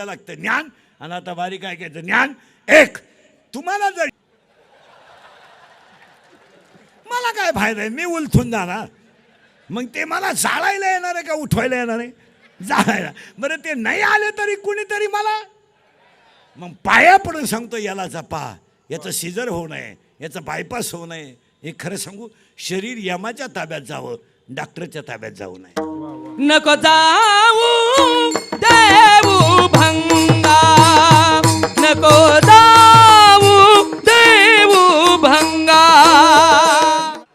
आता लागतं. ज्ञान? आणि आता बारीक ऐकायचं. ज्ञान? एक. तुम्हाला जर मला काय फायदा आहे? मी उलथून जाणार. मग ते मला जाळायला येणार आहे का उठवायला येणार आहे? जाळायला. बरं ते नाही आले तरी कुणीतरी मला मग पाया पडून सांगतो याला जपा. याचं सिजर होऊ नये. याचं बायपास होऊ नये. हे खरं सांगू शरीर यमाच्या ताब्यात जावं. डॉक्टरच्या ताब्यात जाऊ नये. नको जाऊ. नको जाऊ देऊ भंगा.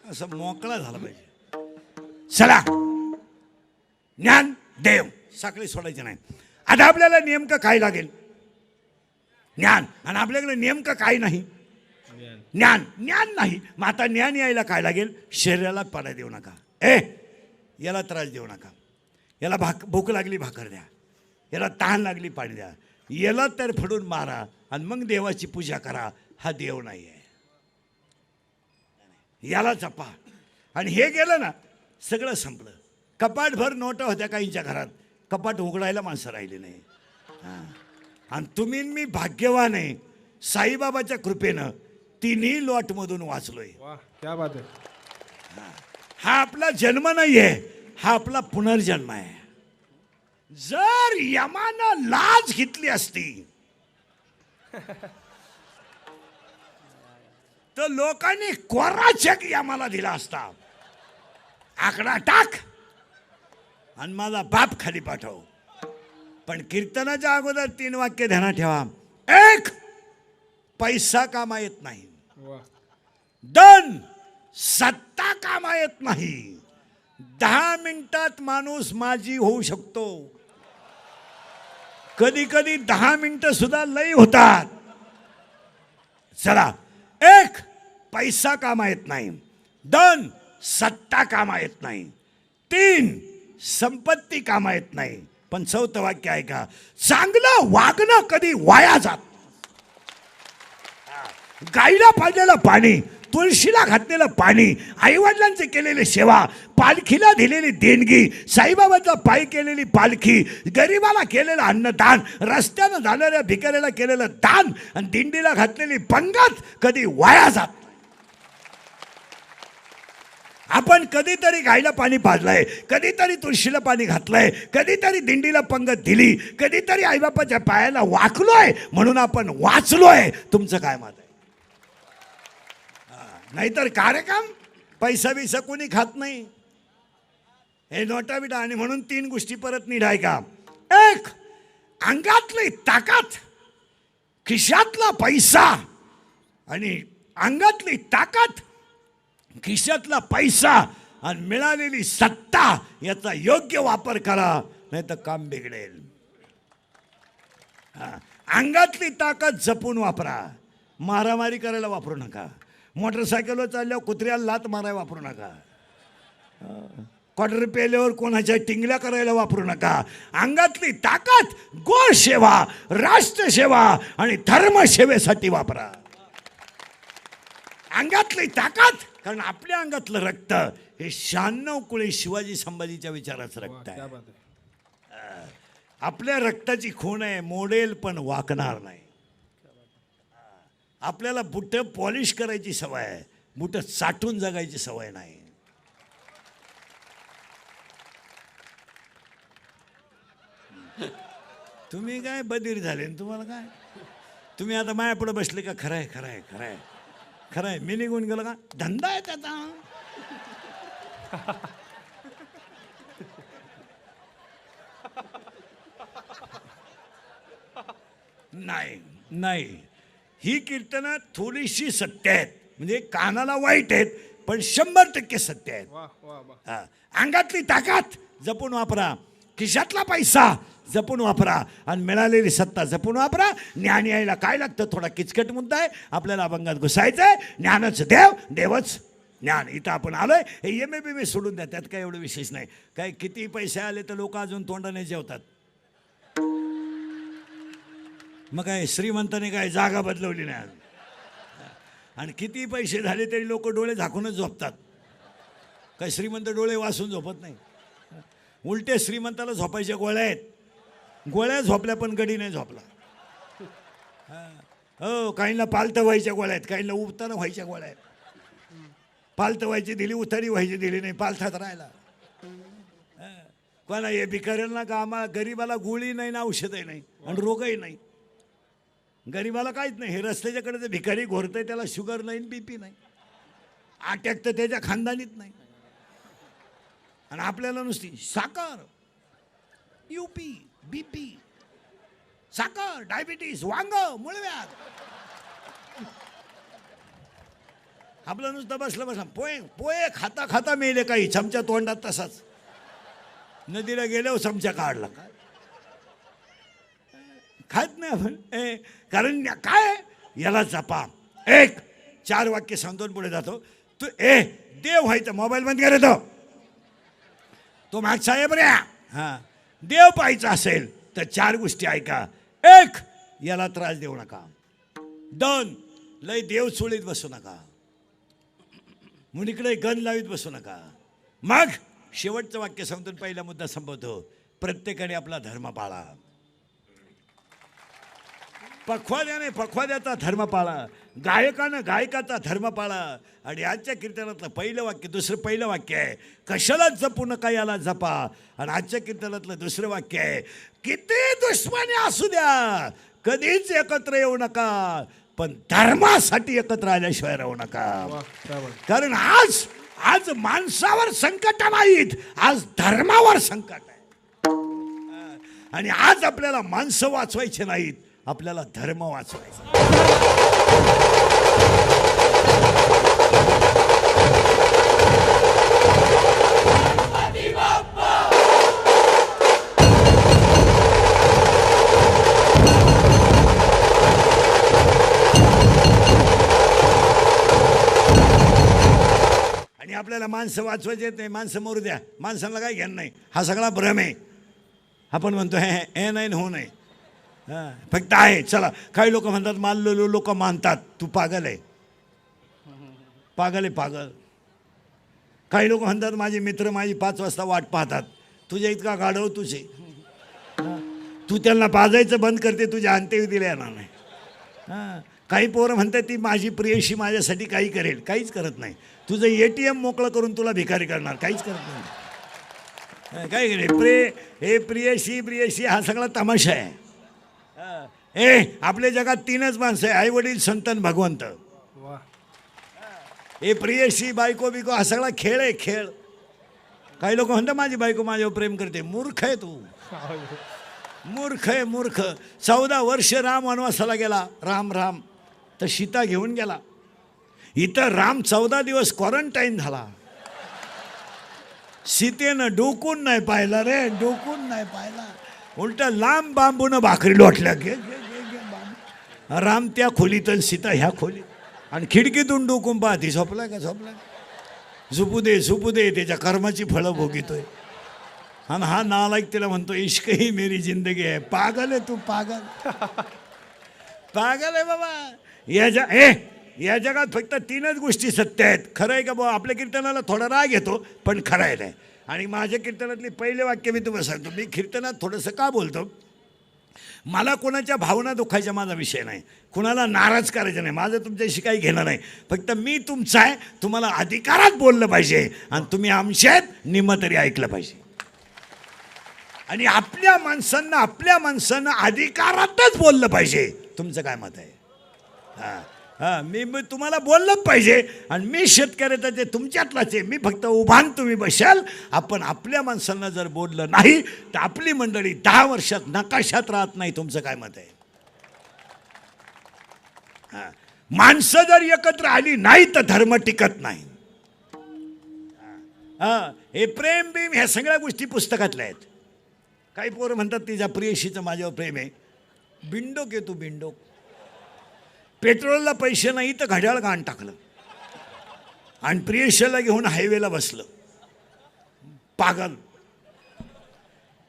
असं मोकळा झाला पाहिजे. चला. ज्ञान देव साखळी सोडायचे नाही. आता आपल्याला नेमकं काय लागेल? ज्ञान. आणि आपल्याकडे नेमकं काय नाही? ज्ञान. ज्ञान नाही. मग आता ज्ञान यायला काय लागेल? शरीराला पडा देऊ नका. ए याला त्रास देऊ नका. याला भाक भूक लागली भाकर द्या. याला तहान लागली पाणी द्या. याला तर फडून मारा आणि मग देवाची पूजा करा. हा देव नाही आहे याला जपा. आणि हे गेलं ना सगळं संपलं. कपाटभर नोटा होत्या काहींच्या घरात. कपाट उघडायला माणसं राहिली नाही. हां. आणि तुम्ही मी भाग्यवान आहे. साईबाबाच्या कृपेनं तिन्ही लॉटमधून वाचलोय. वाह क्या बात है. हा आपला जन्म नाही आहे हा आपला पुनर्जन्म आहे. जर यमानं लाज घेतली असती तर लोकांनी कोरा चेक यमाला दिला असता. आकडा टाक आणि माझा बाप खाली पाठव. पण कीर्तनाच्या अगोदर तीन वाक्य ध्यानात ठेवा. एक पैसा कामा येत नाही. दन सत्ता कामा येत नाही. दहा मिनिटात माणूस माझी होऊ शकतो. कधी कधी दहा मिनिटं सुद्धा लई होतात. चला एक पैसा कामा येत नाही. दोन सत्ता कामा येत नाही. तीन संपत्ती कामा येत नाही. पण चौथं वाक्य आहे का चांगलं वागणं कधी वाया जात. गाईला पाजलेलं पाणी तुळशीला घातलेलं पाणी आईवडिलांचे केलेले सेवा पालखीला दिलेली देणगी साईबाबाचा पाय केलेली पालखी गरिबाला केलेलं अन्नदान रस्त्यानं जाणाऱ्या भिकाऱ्याला केलेलं दान आणि दिंडीला घातलेली पंगत कधी वाया जात आपण कधीतरी गायला पाणी पाजलंय कधीतरी तुळशीला पाणी घातलंय कधीतरी दिंडीला पंगत दिली कधीतरी आईबापाच्या पायाला वाकलोय म्हणून आपण वाचलोय. तुमचं काय मत आहे? नाहीतर कार्यक्रम? पैसा बिसा कोणी खात नाही. हे नोटा बिटा आणि म्हणून तीन गोष्टी परत निढाय का? एक अंगातली ताकद खिशातला पैसा आणि अंगातली ताकद खिशातला पैसा आणि मिळालेली सत्ता याचा योग्य वापर करा नाही तर काम बिघडेल. हा. अंगातली ताकद जपून वापरा. मारामारी करायला वापरू नका. मोटरसायकलवर चालल्यावर कुत्र्याला लात मारायला वापरू नका. क्वार्टर पेल्यावर कोणाच्या टिंगल्या करायला वापरू नका. अंगातली ताकद गोड सेवा राष्ट्रसेवा आणि धर्मसेवेसाठी वापरा. अंगातली ताकद कारण आपल्या अंगातलं रक्त हे शहाण्णव कुळे शिवाजी संभाजीच्या विचाराचं रक्त आहे. आपल्या रक्ताची खूण आहे मोडेल पण वाकणार नाही. आपल्याला बुटं पॉलिश करायची सवय आहे. बुटं साठून जगायची सवय नाही. तुम्ही काय बधीर झाले तुम्हाला काय? तुम्ही आता मायापुढे बसले का? खरं आहे खरं आहे खरं आहे. खरं आहे. मी निघून गेलो का? धंदा आहे त्याचा. नाही नाही. ही कीर्तनं थोडीशी सत्य आहेत. म्हणजे कानाला वाईट आहेत पण शंभर टक्के सत्य आहेत. हा. अंगातली ताकद जपून वापरा. खिशातला पैसा जपून वापरा. आणि मिळालेली सत्ता जपून वापरा. ज्ञान यायला काय लागतं? थोडा किचकट मुद्दा आहे. आपल्याला अभंगात घुसायचं आहे ज्ञानच देव देवच ज्ञान. इथं आपण आलोय. हे एम ए बी बी सोडून द्या. त्यात काय एवढं विशेष नाही. काय किती पैसे आले तर लोक अजून तोंडाने जेवतात. मग काय श्रीमंताने काय जागा बदलवली नाही अजून. आणि किती पैसे झाले तरी लोक डोळे झाकूनच झोपतात. काय श्रीमंत डोळे वासून झोपत नाही. उलटे श्रीमंताला झोपायच्या गोळ्या आहेत. गोळ्या झोपल्या पण गडी नाही झोपला. हो. काहींना पालतं व्हायच्या गोळ्या आहेत काहींना उतारा व्हायच्या गोळ्या आहेत. पालतं व्हायची दिली उतारी व्हायची दिली नाही पालथात राहिला कोणा हे भिकाऱ्यांना का आम्हाला गरीबाला गोळी नाही ना औषधही नाही आणि रोगही नाही. गरीबाला काहीच नाही. हे रस्त्याच्याकडे जे भिकारी घोरतंय त्याला शुगर नाही बीपी नाही. अटॅक तर त्याच्या खानदानीत नाही. आणि आपल्याला नुसती साखर यू पी बी पी साखर डायबिटीस वांग मुळव्यात आपलं नुसतं बसलं बसलं. पोहे पोहे खाता खाता मेले काही. चमच्या तोंडात तसाच. नदीला गेल्यावर चमचा काढला काय खात नाही आपण. ए कारण काय? याला जपा. एक चार वाक्य सांगून पुढे जातो. तू ए देव व्हायचं मोबाईल बंद करे तो. तो माग साहेब रे. हा. देव पाहायचा असेल तर चार गोष्टी ऐका. एक याला त्रास देऊ नका. दोन लय देव चोळीत बसू नका. मुलीकडे गन लावीत बसू नका. मग शेवटचं वाक्य सांगतो पहिला मुद्दा संपवतो. प्रत्येकाने आपला धर्म पाळा. पखवाद्याने पखवाद्याचा धर्म पाळा गायकानं गायकाचा धर्म पाळा आणि आजच्या कीर्तनातलं पहिलं वाक्य दुसरं पहिलं वाक्य आहे कशाला जपू नका याला जपा? आणि आजच्या कीर्तनातलं दुसरं वाक्य आहे किती दुश्मनी असू द्या कधीच एकत्र येऊ नका पण धर्मासाठी एकत्र आल्याशिवाय राहू नका. कारण आज आज माणसावर संकट नाहीत आज धर्मावर संकट आहे. आणि आज आपल्याला माणसं वाचवायचे नाहीत आपल्याला धर्म वाचवायचा. आणि आपल्याला माणसं वाचवायचे येत नाही माणसं मरू द्या. माणसाला काय घेणं नाही. हा सगळा भ्रम आहे. आपण म्हणतो हे हे नाही हो नाही. हां. फक्त आहे चला. काही लोक म्हणतात मानलेलो लोक मानतात. तू पागल आहे. पागल आहे पागल. काही लोक म्हणतात माझे मित्र माझी पाच वाजता वाट पाहतात. तुझ्या इतका गाढव तुझे. तू त्यांना पाजायचं बंद करते तुझ्या अंत्यविधीला येणार नाही. हां. काही पोरं म्हणतात ती माझी प्रियशी माझ्यासाठी काही करेल. काहीच करत नाही. तुझं ए टी एम मोकळं करून तुला भिकारी करणार. काहीच करत नाही. काय करे प्रे हे प्रियशी प्रियशी हा सगळा तमाशा आहे. हां. ए आपल्या जगात तीनच माणसं आहे. आई वडील संतन भगवंत. हे प्रियशी बायको बिको हा सगळा खेळ आहे खेळ. काही लोक म्हणतात माझी बायको माझ्यावर प्रेम करते. मूर्ख आहे तू. मूर्ख आहे मूर्ख. चौदा वर्ष राम वनवासाला गेला. राम राम. तर सीता घेऊन गेला. इथं राम चौदा दिवस क्वारंटाईन झाला. सीतेनं डोकून नाही पाहिला रे डोकून नाही पाहिला. उलट लांब बांबून भाकरी लोटल्या घे घे बांबू राम त्या खोलीत सीता ह्या खोलीत. आणि खिडकीतून डोकून पाहती झोपला का? झोपला झोपू दे झोपू दे त्याच्या कर्माची फळं भोगितोय. आणि हा नालायक तिला म्हणतो इश्क ही मेरी जिंदगी आहे. पागल आहे तू पागल. पागल आहे बाबा. या जा ए या जगात फक्त तीनच गोष्टी सत्य आहेत. खरं आहे का बाबा आपल्या कीर्तनाला थोडा राग येतो पण खरं आहे नाही आणि माझ्या कीर्तनातले पहिले वाक्य मी तुम्हाला सांगतो. मी कीर्तनात थोडंसं का बोलतो? मला कोणाच्या भावना दुखायच्या माझा विषय नाही. कुणाला नाराज करायचं नाही. माझं तुमच्याशी काही घेणं नाही. फक्त मी तुमचा आहे. तुम्हाला अधिकारात बोललं पाहिजे. आणि तुम्ही आमचे आहेत निम्म तरी ऐकलं पाहिजे. आणि आपल्या माणसांना आपल्या माणसांना अधिकारातच बोललं पाहिजे. तुमचं काय मत आहे? हां. हां मी मी तुम्हाला बोललं पाहिजे. आणि मी शेतकऱ्याचा जे तुमच्यातलाच आहे. मी फक्त उभान तुम्ही बसाल आपण आपल्या माणसांना जर बोललं नाही तर आपली मंडळी दहा वर्षात नकाशात राहत नाही. तुमचं काय मत आहे? हां माणसं जर एकत्र आली नाही तर धर्म टिकत नाही. हां हे प्रेम बिम ह्या सगळ्या गोष्टी पुस्तकातल्या आहेत. काही पोरं म्हणतात तिच्या प्रियशीचं माझ्यावर प्रेम आहे. बिंडोक आहे तू बिंडोक. पेट्रोलला पैसे नाही तर घड्याळ गाण टाकलं. आणि प्रियशीला घेऊन हायवेला बसलं. पागल.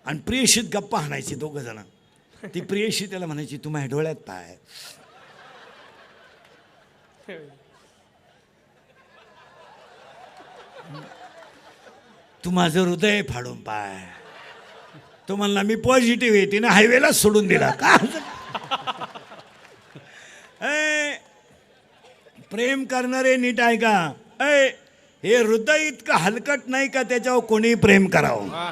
आणि प्रियशीत गप्पा हाणायची दोघं जण. ती प्रियशी त्याला म्हणायची तू माझ्या डोळ्यात पाय. तू माझं हृदय फाडून पाय. तो म्हणला मी पॉझिटिव्ह आहे. ना हायवेला सोडून दिला. का? ए, प्रेम करणारे नीट आहे का ऐ हे हृदय इतकं हलकट नाही का त्याच्यावर कोणी प्रेम करावं? है.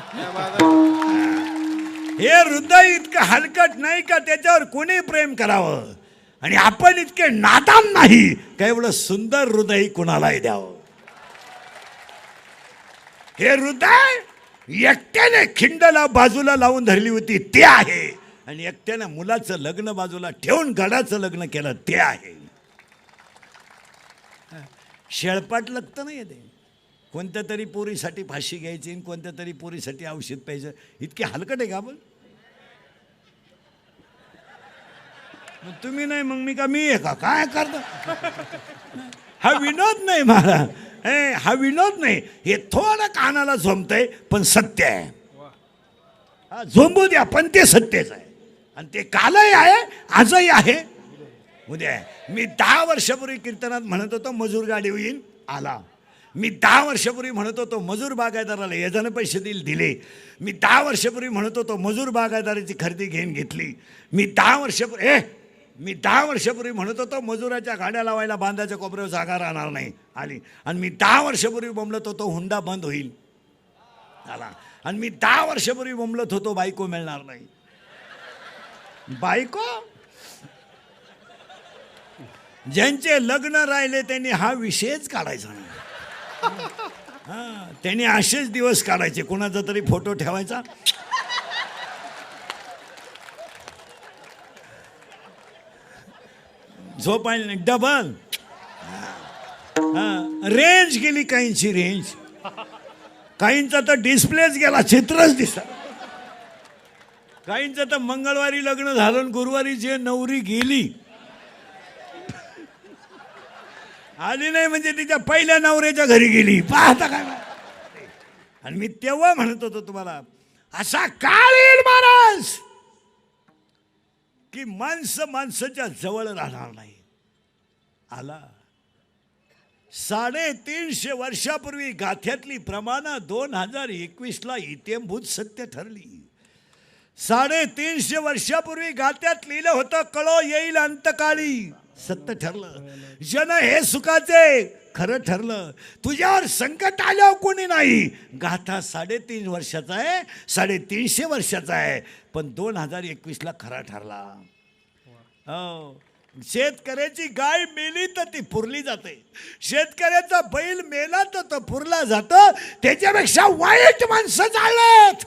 हृदय इतकं हलकट नाही का त्याच्यावर कोणी प्रेम करावं? आणि आपण इतके नादान नाही का एवढं सुंदर हृदय कुणालाही द्यावं? हे हृदय एकट्याने खिंडला बाजूला लावून धरली होती ते आहे. आणि एकट्यानं मुलाचं लग्न बाजूला ठेवून गडाचं लग्न केलं ते आहे. शेळपाट लागतं नाही ते कोणत्या तरी पोरीसाठी फाशी घ्यायची आणि कोणत्या तरी पोरीसाठी औषध प्यायचं. इतके हलकट आहे का आपण? मग तुम्ही नाही मग मी का मी आहे का? काय करता? हा विनोद नाही मला. ए हा विनोद नाही. हे थोडं कानाला झोंबतंय पण सत्य आहे. हा झोंबू द्या पण ते सत्यच आहे. आणि ते कालही आहे आजही आहे. उद्या आहे. मी दहा वर्षापूर्वी कीर्तनात म्हणत होतो मजूर गाडी होईल आला. मी दहा वर्षापूर्वी म्हणत होतो मजूर बागायदाराला येजानं पैसे देईल दिले. मी दहा वर्षापूर्वी म्हणत होतो मजूर बागायदाराची खरेदी घेऊन घेतली. मी दहा वर्षापूर्वी ए मी दहा वर्षापूर्वी म्हणत होतो मजुराच्या गाड्या लावायला बांधाच्या कोपऱ्यावर जागा राहणार नाही. आली. आणि मी दहा वर्षापूर्वी बोंबलत होतो हुंडा बंद होईल. आला. आणि मी दहा वर्षापूर्वी बोंबलत होतो बायको मिळणार नाही. बायको? ज्यांचे लग्न राहिले त्यांनी हा विषयच काढायचा नाही. हा त्यांनी असेच दिवस काढायचे. कोणाचा तरी फोटो ठेवायचा? झोपायला नाही. डबल. रेंज गेली काहींची रेंज काहींचा तर डिस्प्लेच गेला चित्रच दिसत. काहींचं तर मंगळवारी लग्न झालं गुरुवारी जे नवरी गेली. आली नाही म्हणजे तिच्या पहिल्या नवऱ्याच्या घरी गेली. पाहता काय आणि मी तेव्हा म्हणत होतो तुम्हाला असा काळ येईल महाराज की माणसं माणसाच्या जवळ राहणार नाही. आला. साडेतीनशे वर्षापूर्वी गाथ्यातली प्रमाणं दोन हजार एकवीसला इत्यंभूत सत्य ठरली. साडेतीनशे वर्षापूर्वी गात्यात लिहिलं होतं कळो येईल अंतकाळी. सत्य ठरलं. जन हे सुखाचे खरं ठरलं. तुझ्यावर संकट आल्यावर कोणी नाही. गाथा साडेतीन वर्षाचा आहे साडेतीनशे वर्षाचा आहे. पण दोन हजार एकवीसला खरा ठरला. हो. शेतकऱ्याची गाय मेली तर ती पुरली जाते. शेतकऱ्याचा बैल मेला तर तो पुरला जातं. त्याच्यापेक्षा वाईट माणसं झालेत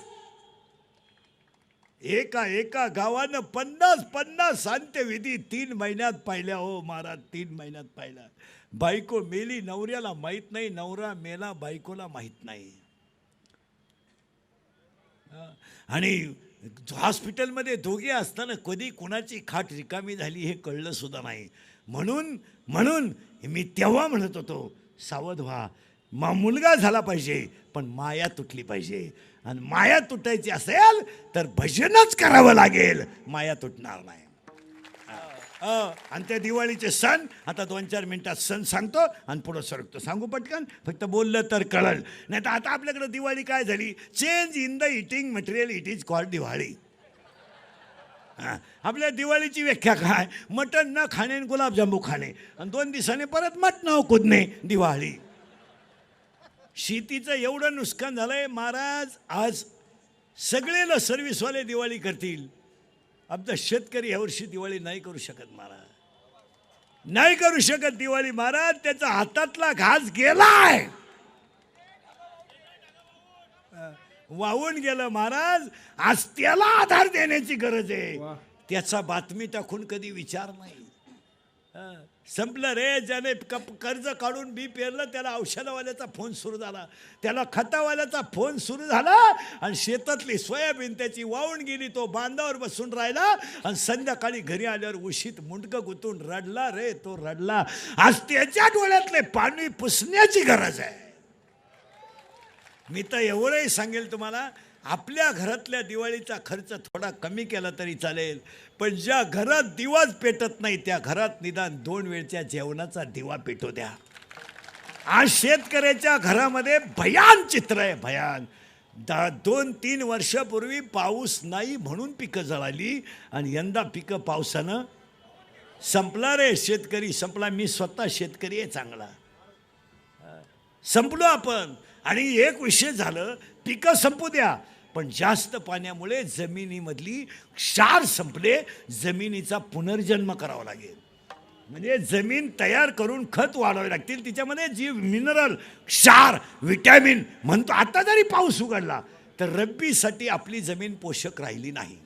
एका एका गावानं पन्नास पन्नास अंत्यविधी तीन महिन्यात पाहिल्या हो महाराज तीन महिन्यात पाहिल्या. बायको मेली नवऱ्याला माहीत नाही नवरा मेला बायकोला माहीत नाही. आणि हॉस्पिटलमध्ये दोघे असताना कधी कोणाची खाट रिकामी झाली हे कळलं सुद्धा नाही. म्हणून म्हणून मी तेव्हा म्हणत होतो सावध व्हा. मा मुलगा झाला पाहिजे पण माया तुटली पाहिजे. आणि माया तुटायची असेल तर भजनच करावं लागेल. माया तुटणार नाही. अ, आणि त्या दिवाळीचे सण आता दोन चार मिनटात सण सांगतो आणि पुढं सरकतो. सांगू पटकन? फक्त बोललं तर कळल. नाही तर आता आपल्याकडे दिवाळी काय झाली? Change in the eating material it is called Diwali. आपल्या दिवाळीची व्याख्या काय? मटण न खाणे आणि गुलाबजांबू खाणे. आणि दोन दिवसांनी परत मटणाव कुदणे दिवाळी. शेतीचं एवढं नुकसान झालंय महाराज आज सगळे ल सर्व्हिसवाले दिवाळी करतील आमचा शेतकरी यावर्षी दिवाळी नाही करू शकत महाराज नाही करू शकत दिवाळी महाराज त्याचा हातातला घास गेलाय वाहून गेलं महाराज आज त्याला आधार देण्याची गरज आहे. त्याचा बातमी टाकून कधी विचार नाही. संपलं रे ज्याने कप कर्ज काढून बी पेरलं त्याला औषधवाल्याचा फोन सुरू झाला. त्याला खतावाल्याचा फोन सुरू झाला आणि शेतातली सोयाबीन त्याची वाहून गेली तो बांधावर बसून राहिला आणि संध्याकाळी घरी आल्यावर उशीत मुंडकं गुतून रडला रे तो रडला. आज त्याच्या डोळ्यातले पाणी पुसण्याची गरज आहे. मी तर एवढंही सांगेल तुम्हाला आपल्या घरातल्या दिवाळीचा खर्च थोडा कमी केला तरी चालेल पण ज्या घरात दिवाच पेटत नाही त्या घरात निदान दोन वेळच्या जेवणाचा दिवा पेटू द्या. आज शेतकऱ्याच्या घरामध्ये भयान चित्र आहे भयान. दा दोन तीन वर्षापूर्वी पाऊस नाही म्हणून पिकं जळाली आणि यंदा पिकं पावसानं संपला रे शेतकरी संपला. मी स्वतः शेतकरी आहे चांगला. संपलो आपण. आणि एक विषय झालं पिकं संपू द्या. पण जास्त पाण्यामुळे जमिनीमधली क्षार संपले जमिनीचा पुनर्जन्म करावा लागेल. म्हणजे जमीन तयार करून खत वाढावे लागतील. तिच्यामध्ये जी मिनरल क्षार विटॅमिन म्हणतो. आता जरी पाऊस उघडला तर रब्बीसाठी आपली जमीन पोषक राहिली नाही.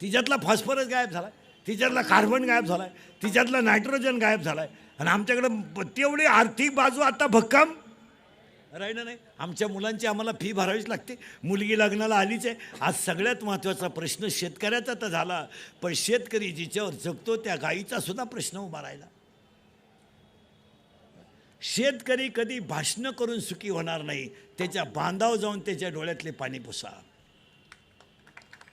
तिच्यातला फॉस्फरस गायब झाला तिच्यातला कार्बन गायब झाला आहे तिच्यातला नायट्रोजन गायब झालाय. आणि आमच्याकडं तेवढी आर्थिक बाजू आता भक्कम. राहिलं नाही. आमच्या मुलांची आम्हाला फी भरावीच लागते. मुलगी लग्नाला आलीच आहे. आज सगळ्यात महत्त्वाचा प्रश्न शेतकऱ्याचा तर झाला. पण शेतकरी जिच्यावर जगतो त्या गाईचा सुद्धा प्रश्न उभा राहिला. शेतकरी कधी भाषणं करून सुखी होणार नाही. त्याच्या बांधाव जाऊन त्याच्या डोळ्यातले पाणी पुसा.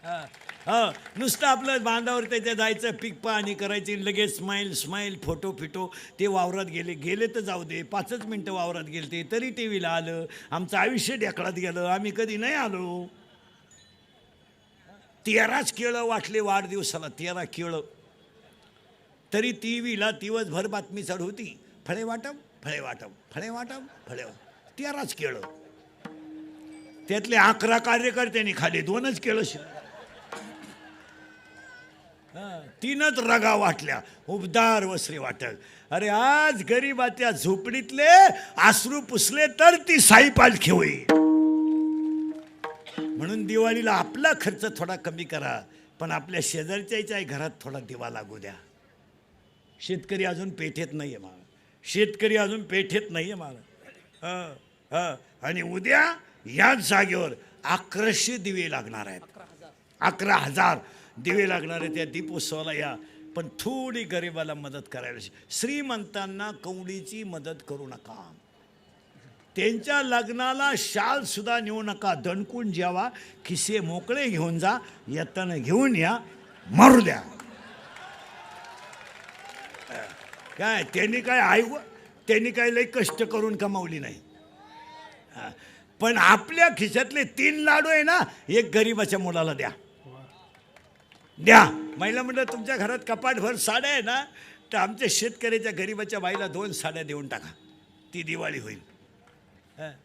हा. हा. नुसतं आपलं बांधावर त्याच्या जायचं पीक पाहणी करायची लगेच स्माईल स्माईल फोटो फिटो ते वावरात गेले. गेले तर जाऊ दे. पाचच मिनटं वावरात गेले ते तरी टी व्हीला आलं. आमचं आयुष्य ढेकळात गेलं. आम्ही कधी नाही आलो. तेराच केळं वाटले वाढदिवसाला. तेरा केळं. तरी टी व्हीला दिवसभर बातमी चढवती फळे वाटप फळे वाटप फळे वाटप फळे तेराच केळं. त्यातले अकरा कार्यकर्त्यांनी खाली दोनच केळं शिल्लक. तीनच रगा वाटल्या. उबदार वसरे वाटत. अरे आज गरीबाच्या झोपडीतले आसरू पुसले तर ती साई पालखी होईल म्हणून दिवाळीला आपला खर्च थोडा कमी करा पण आपल्या शेजारच्याच्या घरात थोडा दिवा लागू द्या. शेतकरी अजून पेठेत नाही आहे मला शेतकरी अजून पेठेत नाही आहे मला आणि उद्या याच जागेवर अकराशे दिवे लागणार आहेत. अकरा हजार. दिवे लागणारे त्या दीपोत्सवाला या. पण थोडी गरिबाला मदत करायला श्रीमंतांना कवडीची मदत करू नका. त्यांच्या लग्नाला शाल सुद्धा नेऊ नका. दणकून जेवा खिसे मोकळे घेऊन जा येताना घेऊन या मारू द्या. काय त्यांनी काय ऐकू त्यांनी काय लई कष्ट करून कमावली नाही. हा. पण आपल्या खिशातले तीन लाडू आहे ना एक गरीबाच्या मुलाला द्या. द्या. महिला म्हणलं तुमच्या घरात कपाटभर साड्या आहे ना तर आमच्या शेतकऱ्याच्या गरीबाच्या बाईला दोन साड्या देऊन टाका. ती दिवाळी होईल.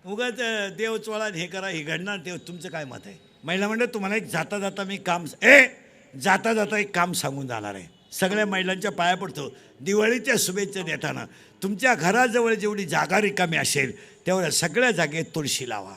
उगाच देव चोळा हे करा हे घडणार देव तुमचं काय मत आहे? महिला म्हणलं तुम्हाला एक जाता जाता मी काम ए जाता जाता एक काम सांगून जाणार आहे. सगळ्या महिलांच्या पाया पडतो. दिवाळीच्या शुभेच्छा देताना तुमच्या घराजवळ जेवढी जागा रिकामी असेल तेवढ्या सगळ्या जागेत तुळशी लावा.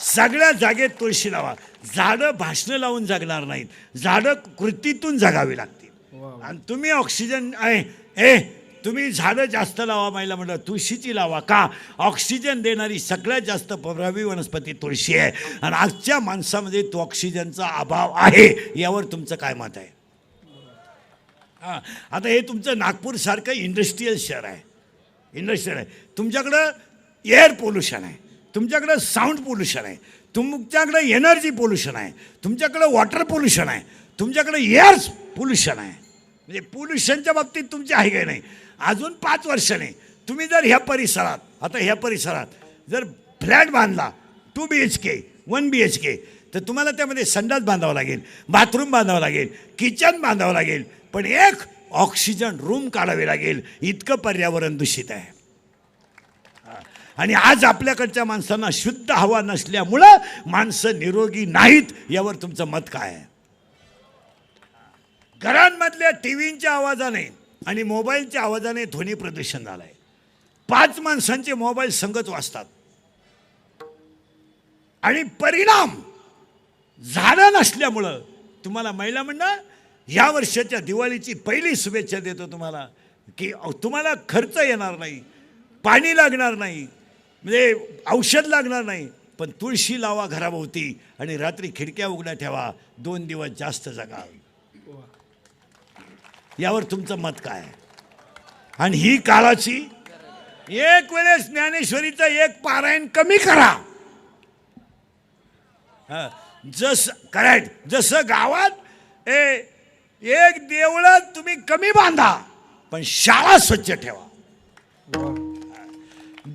सगळ्या जागेत तुळशी लावा. झाडं भाषणं लावून जगणार नाहीत. झाडं कृतीतून जगावी लागतील. आणि तुम्ही ऑक्सिजन आहे ए तुम्ही झाडं जास्त लावा महिला म्हणलं तुळशीची लावा का? ऑक्सिजन देणारी सगळ्यात जास्त प्रभावी वनस्पती तुळशी आहे. आणि आजच्या माणसामध्ये तो ऑक्सिजनचा अभाव आहे यावर तुमचं काय मत आहे? हां. आता हे तुमचं नागपूरसारखं इंडस्ट्रीयल शहर आहे. इंडस्ट्रीयल आहे. तुमच्याकडं एअर पोल्युशन आहे. तुमच्याकडं साऊंड पोल्युशन आहे. तुमच्याकडं एनर्जी पोल्युशन आहे. तुमच्याकडं वॉटर पोल्युशन आहे. तुमच्याकडं एअर्स पोल्युशन आहे. म्हणजे पोल्युशनच्या बाबतीत तुमची आहे काही नाही? अजून पाच वर्षाने. तुम्ही जर ह्या परिसरात आता ह्या परिसरात जर फ्लॅट बांधला two B H K one B H K तर तुम्हाला त्यामध्ये संडास बांधावं लागेल बाथरूम बांधावं लागेल किचन बांधावं लागेल. पण एक ऑक्सिजन रूम काढावे लागेल. इतकं पर्यावरण दूषित आहे. आणि आज आपल्याकडच्या माणसांना शुद्ध हवा नसल्यामुळं माणसं निरोगी नाहीत यावर तुमचं मत काय आहे? घरांमधल्या टी व्हींच्या आवाजाने आणि मोबाईलच्या आवाजाने ध्वनी प्रदूषण झालं आहे पाच माणसांचे मोबाईल संगत वाचतात आणि परिणाम झाडं नसल्यामुळं तुम्हाला महिला म्हणणं या वर्षाच्या दिवाळीची पहिली शुभेच्छा देतो तुम्हाला की तुम्हाला खर्च येणार नाही पाणी लागणार नाही म्हणजे औषध लागणार नाही पण तुळशी लावा घराभोवती आणि रात्री खिडक्या उघड्या ठेवा दोन दिवस जास्त जगा. यावर तुमचं मत काय आहे? आणि ही काळाची एक वेळेस ज्ञानेश्वरीचं एक पारायण कमी करा. जस करेक्ट जसं गावात ए एक देवळं तुम्ही कमी बांधा पण शाळा स्वच्छ ठेवा.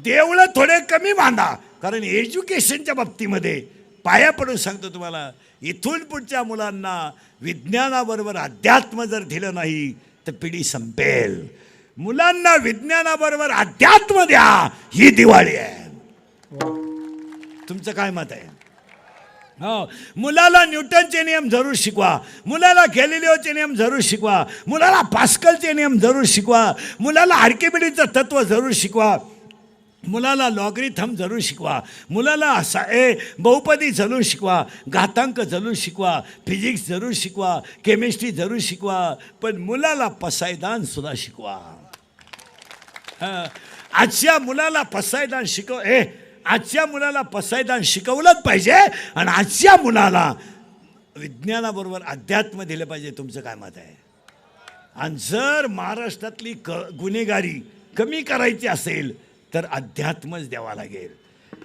देवळं थोडे कमी बांधा. कारण एज्युकेशनच्या बाबतीमध्ये पाया पडून सांगतो तुम्हाला इथून पुढच्या मुलांना विज्ञानाबरोबर अध्यात्म जर दिलं नाही तर पिढी संपेल. मुलांना विज्ञानाबरोबर अध्यात्म द्या ही दिवाळी आहे. तुमचं काय मत आहे? हो मुलाला न्यूटनचे नियम जरूर शिकवा. मुलाला गॅलिलिओचे नियम जरूर शिकवा. मुलाला पास्कलचे नियम जरूर शिकवा. मुलाला आर्किबिडीचं तत्व जरूर शिकवा. मुलाला लॉगरिथम जरूर शिकवा. मुलाला असा ए बहुपदी जरूर शिकवा. घातांक जरूर शिकवा. फिजिक्स जरूर शिकवा. केमिस्ट्री जरूर शिकवा. पण मुलाला पसायदान सुद्धा शिकवा. हं, आजच्या मुलाला पसायदान शिकव ए आजच्या मुलाला पसायदान शिकवलंच पाहिजे आणि आजच्या मुलाला विज्ञानाबरोबर अध्यात्म दिलं पाहिजे. तुमचं काय मत आहे? आणि जर महाराष्ट्रातली क गुन्हेगारी कमी करायची असेल तर अध्यात्मच द्यावा लागेल.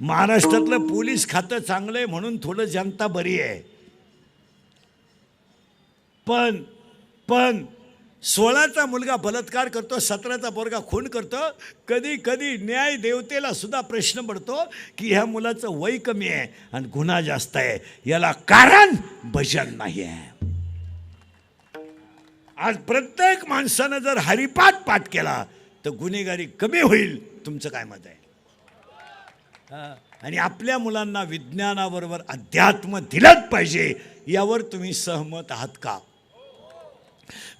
महाराष्ट्रातलं पोलीस खातं चांगलं आहे म्हणून थोडं जनता बरी आहे. पण पण सोळाचा मुलगा बलात्कार करतो सतराचा पोरगा खून करतो कधी कधी न्याय देवतेला सुद्धा प्रश्न पडतो की ह्या मुलाचं वय कमी आहे आणि गुन्हा जास्त आहे. याला कारण भजन नाही आहे. आज प्रत्येक माणसानं जर हरिपाठ पाठ केला तर गुन्हेगारी कमी होईल तुमचं काय मत आहे? आणि आपल्या मुलांना विज्ञानाबरोबर अध्यात्म दिलंच पाहिजे यावर तुम्ही सहमत आहात का?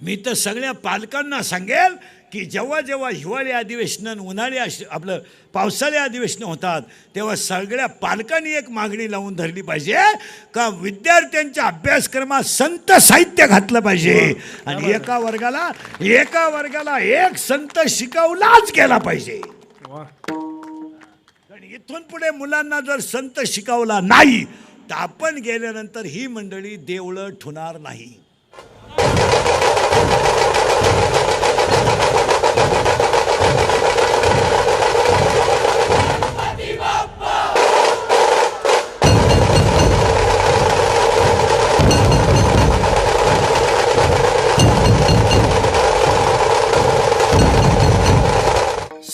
मी तर सगळ्या पालकांना सांगेल की जेव्हा जेव्हा हिवाळी अधिवेशन उन्हाळी अश आपलं पावसाळी अधिवेशन होतात तेव्हा सगळ्या पालकांनी एक मागणी लावून धरली पाहिजे का विद्यार्थ्यांच्या अभ्यासक्रमात संत साहित्य घातलं पाहिजे. आणि एका वर्गाला एका वर्गाला एक संत शिकवलाच गेला पाहिजे. आणि इथून पुढे मुलांना जर संत शिकवला नाही तर आपण गेल्यानंतर ही मंडळी देवळं ठुणार नाही.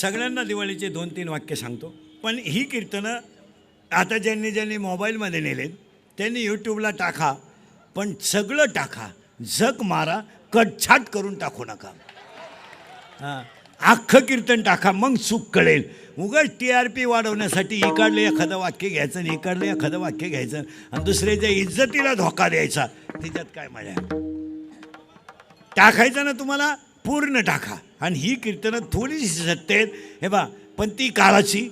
सगळ्यांना दिवाळीचे दोन तीन वाक्य सांगतो. पण ही कीर्तनं आता ज्यांनी ज्यांनी मोबाईलमध्ये नेले त्यांनी यूट्यूबला टाका पण सगळं टाका. जग मारा कटछाट करून टाकू नका. हां. अख्खं कीर्तन टाका मग चूक कळेल. उगाच टी आर पी वाढवण्यासाठी इकडलं एखादं वाक्य घ्यायचं आणि इकडलं एखादं वाक्य घ्यायचं आणि दुसऱ्याच्या इज्जतीला धोका द्यायचा त्याच्यात काय मजा टाकायचं ना तुम्हाला? पूर्ण टाका. आणि ही कीर्तनं थोडीशी सत्य आहेत. हे बा पण ती काळाची.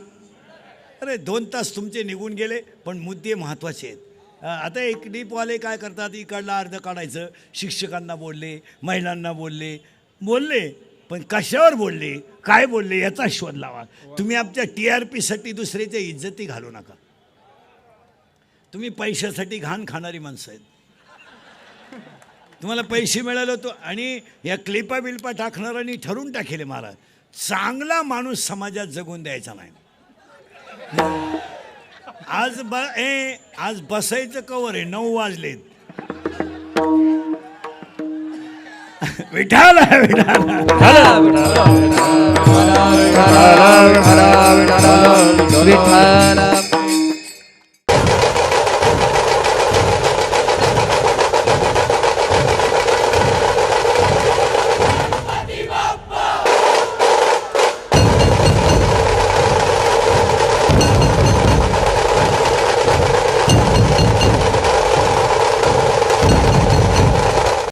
अरे दोन तास तुमचे निघून गेले पण मुद्दे महत्त्वाचे आहेत. आता एक डीपवाले काय करतात? इकडला अर्ध काढायचं. शिक्षकांना बोलले महिलांना बोलले. बोलले पण कशावर बोलले? काय बोलले? याचा शोध लावा. तुम्ही आमच्या टी आर पीसाठी दुसऱ्याच्या इज्जती घालू नका. तुम्ही पैशासाठी घाण खाणारी माणसं आहेत. तुम्हाला पैसे मिळाले होतो आणि या क्लिपा बिल्पा टाकणाऱ्यांनी ठरून टाकेले महाराज चांगला माणूस समाजात जगून द्यायचा नाही आज ब ए आज बसायचं कवर आहे नऊ वाजलेत विठाल विठाला विठाल